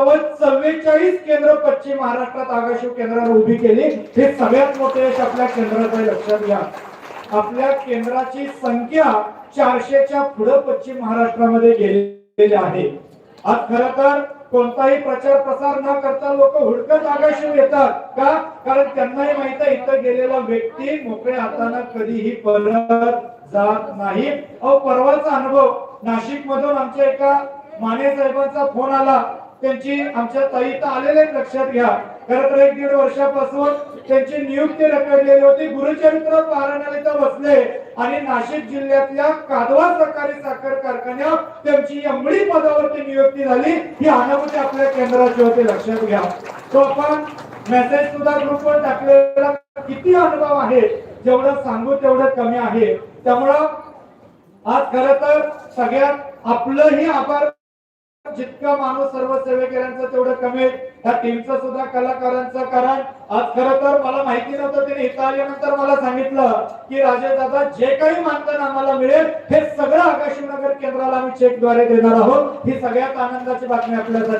जवळ चव्वेचाळीस केंद्र पश्चिम महाराष्ट्रात आगाशिव केंद्रावर उभी केली. हे सगळ्यात मोठे यश आपल्या केंद्राचं लक्षात घ्या. आपल्या केंद्राची संख्या चारशेच्या पुढे पश्चिम महाराष्ट्रामध्ये गेलेली आहे. आज खर तर कोणताही प्रचार प्रसार न करता लोक हुडकत आगाशिव येतात का? कारण त्यांनाही माहीत आहे इथं गेलेला व्यक्ती मोकळ्या हाताने कधीही परत जात नाही. अहो परवाचा अनुभव. नाशिक मधून आमच्या एका माने साहेबांचा फोन आला. त्यांची आमच्या ताई तर आलेले लक्षात घ्या. खरं तर एक दीड वर्षापासून त्यांची नियुक्ती रखडलेली होती. गुरुचरित्र पारायणाला इथं बसले. आणि नाशिक जिल्ह्यातल्या कादवा सहकारी साखर कारखान्यात त्यांची अंमडी पदावरती नियुक्ती झाली. ही अनुभूती आपल्या केंद्राची होती लक्षात घ्या. तो आपण मेसेज सुद्धा ग्रुपवर टाकलेला किती अनुभव आहे. जेवढं सांगू तेवढं कमी आहे. त्यामुळं आज खर तर सगळ्यात आपलंही आभार जितका माणूस सर्व सेवेकऱ्यांचं तेवढं कमी आहे. टीमचं सुद्धा कलाकारांचं कारण. आज खरं तर मला माहिती नव्हतं तिने इथं आल्यानंतर मला सांगितलं की राजे दादा जे काही मानधन आम्हाला मिळेल हे सगळं आकाशीनगर केंद्राला आम्ही चेकद्वारे देणार आहोत. ही सगळ्यात आनंदाची बातमी आपल्यासाठी.